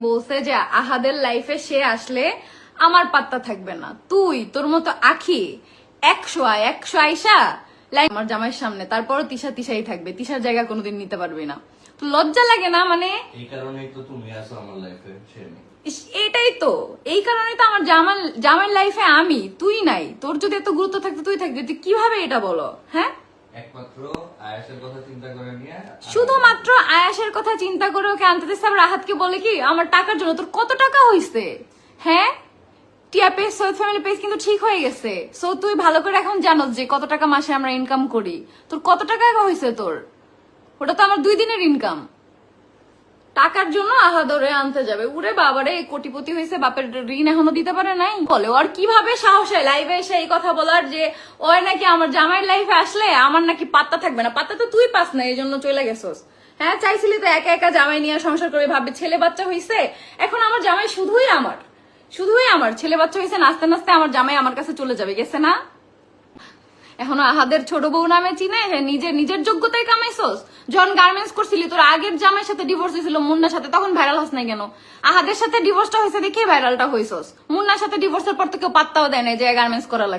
বলছে যে আহাদের লাইফে সে আসলে আমার পাত্তা থাকবে না। তুই তোর মতো আখি একশো আয় একশো আইসা লাইফ আমার জামাইয়ের সামনে তারপরও তিশা তিশাই থাকবে তিশার জায়গা কোনোদিন নিতে পারবি না। তো লজ্জা লাগে না মানে? এই কারণেই তো তুমি আসো আমার লাইফে এইটাই তো। এই কারণে তো আমার জামাল জামাইয়ের লাইফে আমি তুই নাই। তোর যদি এত গুরুত্ব থাকতো তুই থাকবি। তুই কীভাবে এটা বলো হ্যাঁ? শুধুমাত্র আয়াসের কথা চিন্তা করে ওকে আনতে দিচ্ছে আবার রাহাতকে বলে কি, আমার টাকার জন্য তোর কত টাকা হয়েছে হ্যাঁ? টিয়া পেজ সৈয়দ ফ্যামিলি পেজ কিন্তু ঠিক হয়ে গেছে। সো তুই ভালো করে এখন জানোস যে কত টাকা মাসে আমরা ইনকাম করি। তোর কত টাকা হয়েছে তোর? ওটা তো আমার দুই দিনের ইনকাম টাকার জন্য আহাদরে আনতে যাবে। উরে বাবারে, কোটিপতি হয়েছে বাপের ঋণ এখনও দিতে পারে নাই। বলে ওর কীভাবে সাহস হয় লাইভে এসে এই কথা বলার যে ওর নাকি আমার জামাইয়ের লাইফে আসলে, আমার নাকি পাত্তা থাকবে না। পাত্তা তো তুই পাস না এই জন্য চলে গেছোস। হ্যাঁ চাইছিলি তো একা একা জামাই নিয়ে সংসার করে ভাববে ছেলে বাচ্চা হইছে, এখন আমার জামাই শুধুই আমার। শুধুই আমার। ছেলে বাচ্চা হয়েছে নাচতে নাচতে আমার জামাই আমার কাছে চলে যাবে, গেছে না? এখনও আহাদের ছোট বউ নামে চিনে নিজের নিজের যোগ্যতায় কামাইছস। যখন গার্মেন্টস করছিলি, তোর আগের জামাইয়ের সাথে ডিভোর্স হয়েছিল মুন্নার সাথে, তখন ভাইরাল হস নাই কেন? আহাদের সাথে ডিভোর্সটা হয়েছে দেখে ভাইরালটা হয়েছস মুন্নার সাথে ডিভোর্সের পর তো কেউ পাত্তাও দেয় না যে গার্মেন্টস করা লাগে।